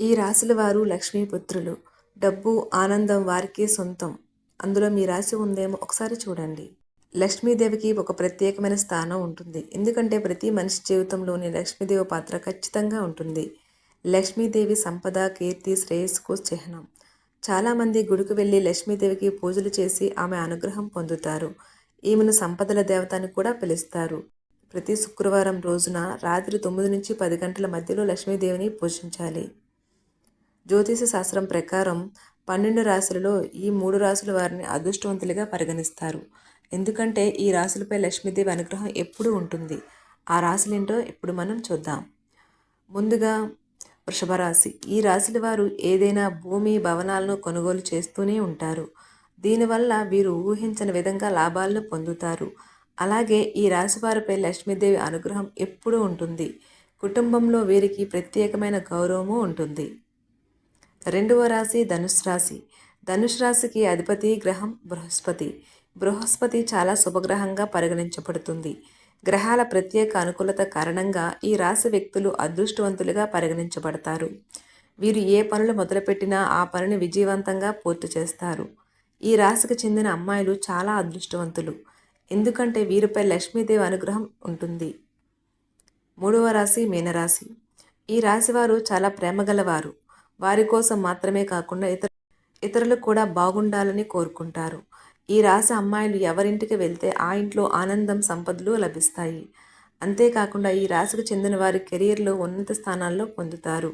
ఈ రాశుల వారు లక్ష్మీపుత్రులు. డబ్బు ఆనందం వారికే సొంతం. అందులో మీ రాశి ఉందేమో ఒకసారి చూడండి. లక్ష్మీదేవికి ఒక ప్రత్యేకమైన స్థానం ఉంటుంది. ఎందుకంటే ప్రతి మనిషి జీవితంలోని లక్ష్మీదేవి పాత్ర ఖచ్చితంగా ఉంటుంది. లక్ష్మీదేవి సంపద కీర్తి శ్రేయస్సుకు చిహ్నం. చాలామంది గుడికి వెళ్ళి లక్ష్మీదేవికి పూజలు చేసి ఆమె అనుగ్రహం పొందుతారు. ఈమెను సంపదల దేవతని కూడా పిలుస్తారు. ప్రతి శుక్రవారం రోజున రాత్రి తొమ్మిది నుంచి పది గంటల మధ్యలో లక్ష్మీదేవిని పూజించాలి. జ్యోతిష శాస్త్రం ప్రకారం పన్నెండు రాశులలో ఈ మూడు రాశుల వారిని అదృష్టవంతులుగా పరిగణిస్తారు. ఎందుకంటే ఈ రాశులపై లక్ష్మీదేవి అనుగ్రహం ఎప్పుడూ ఉంటుంది. ఆ రాశులేంటో ఇప్పుడు మనం చూద్దాం. ముందుగా వృషభ రాశి. ఈ రాశుల వారు ఏదైనా భూమి భవనాలను కొనుగోలు చేస్తూనే ఉంటారు. దీనివల్ల వీరు ఊహించని విధంగా లాభాలను పొందుతారు. అలాగే ఈ రాశి వారిపై లక్ష్మీదేవి అనుగ్రహం ఎప్పుడూ ఉంటుంది. కుటుంబంలో వీరికి ప్రత్యేకమైన గౌరవము ఉంటుంది. రెండవ రాశి ధనుసు రాశి. ధనుసు రాశికి అధిపతి గ్రహం బృహస్పతి. బృహస్పతి చాలా శుభగ్రహంగా పరిగణించబడుతుంది. గ్రహాల ప్రత్యేక అనుకూలత కారణంగా ఈ రాశి వ్యక్తులు అదృష్టవంతులుగా పరిగణించబడతారు. వీరు ఏ పనులు మొదలుపెట్టినా ఆ పనిని విజయవంతంగా పూర్తి చేస్తారు. ఈ రాశికి చెందిన అమ్మాయిలు చాలా అదృష్టవంతులు. ఎందుకంటే వీరిపై లక్ష్మీదేవి అనుగ్రహం ఉంటుంది. మూడవ రాశి మీనరాశి. ఈ రాశివారు చాలా ప్రేమగలవారు. వారి కోసం మాత్రమే కాకుండా ఇతర ఇతరులు కూడా బాగుండాలని కోరుకుంటారు. ఈ రాశి అమ్మాయిలు ఎవరింటికి వెళ్తే ఆ ఇంట్లో ఆనందం సంపదలు లభిస్తాయి. అంతేకాకుండా ఈ రాశికి చెందిన వారి కెరీర్లో ఉన్నత స్థానాల్లో పొందుతారు.